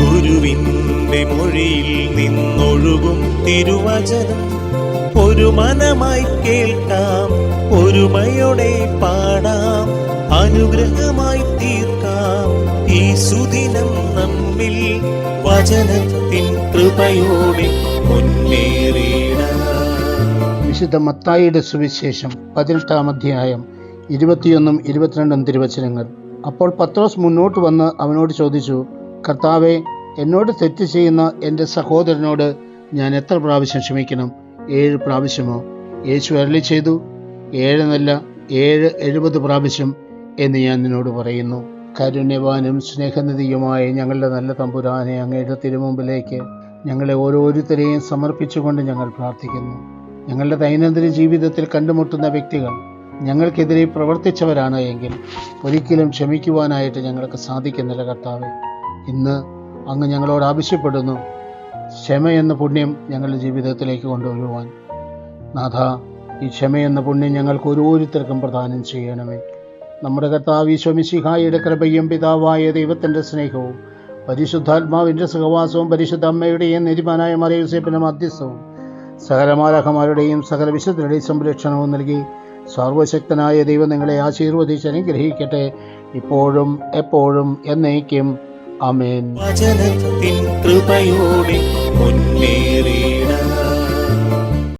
ഗുരുവിന്റെ മൊഴിയിൽ നിന്നൊഴുകും തിരുവചനം. ഒരു മനമായി കേൾക്കാം ഒരുമയോടെ പാടാം അനുഗ്രഹമായി തീർക്കാം. ഈ സുദിനം നമ്മിൽ വചനത്തിൻ കൃപയോടെ മുന്നേറിയിടാം വിശുദ്ധ മത്തായിയുടെ സുവിശേഷം പതിനെട്ടാം അധ്യായം ഇരുപത്തിയൊന്നും ഇരുപത്തിരണ്ടും തിരുവചനങ്ങൾ. അപ്പോൾ പത്രോസ് മുന്നോട്ട് വന്ന് അവനോട് ചോദിച്ചു കർത്താവെ എന്നോട് തെറ്റ് ചെയ്യുന്ന എന്റെ സഹോദരനോട് ഞാൻ എത്ര പ്രാവശ്യം ക്ഷമിക്കണം? ഏഴ് പ്രാവശ്യമോ? യേശു അരളി ചെയ്തു ഏഴെന്നല്ല ഏഴ് എഴുപത് പ്രാവശ്യം എന്ന് ഞാൻ നിന്നോട് പറയുന്നു. കാരുണ്യവാനും സ്നേഹനിധിയുമായ ഞങ്ങളുടെ നല്ല തമ്പുരാനെ അങ്ങയുടെ തിരുമുമ്പിലേക്ക് ഞങ്ങളെ ഓരോരുത്തരെയും സമർപ്പിച്ചുകൊണ്ട് ഞങ്ങൾ പ്രാർത്ഥിക്കുന്നു. ഞങ്ങളുടെ ദൈനംദിന ജീവിതത്തിൽ കണ്ടുമുട്ടുന്ന വ്യക്തികൾ ഞങ്ങൾക്കെതിരെ പ്രവർത്തിച്ചവരാണ് എങ്കിൽ ഒരിക്കലും ക്ഷമിക്കുവാനായിട്ട് ഞങ്ങൾക്ക് സാധിക്കുന്നില്ല കർത്താവെ. ഇന്ന് അങ്ങ് ഞങ്ങളോട് ആവശ്യപ്പെടുന്നു. ക്ഷമ എന്ന പുണ്യം ഞങ്ങളുടെ ജീവിതത്തിലേക്ക് കൊണ്ടുവരുവാൻ. നാഥ ഈ ക്ഷമ എന്ന പുണ്യം ഞങ്ങൾക്ക് ഓരോരുത്തർക്കും പ്രദാനം ചെയ്യണമേ. നമ്മുടെ കർത്താവ് ഈശോമിശിഹായുടെ കൃപയും പിതാവായ ദൈവത്തിന്റെ സ്നേഹവും പരിശുദ്ധാത്മാവിന്റെ സഹവാസവും പരിശുദ്ധ അമ്മയുടെയും നിരിമാനായ മറിയൂസേപ്പിന്റെ മധ്യസ്ഥവും സകല മാലാഖമാരുടെയും സകല വിശുദ്ധരുടെയും സംരക്ഷണവും നൽകി സർവശക്തനായ ദൈവം നിങ്ങളെ ആശീർവദിച്ച് അനുഗ്രഹിക്കട്ടെ. ഇപ്പോഴും എപ്പോഴും എന്നേക്കും അമേൻ വചനത്തിൻ കൃപയോടെ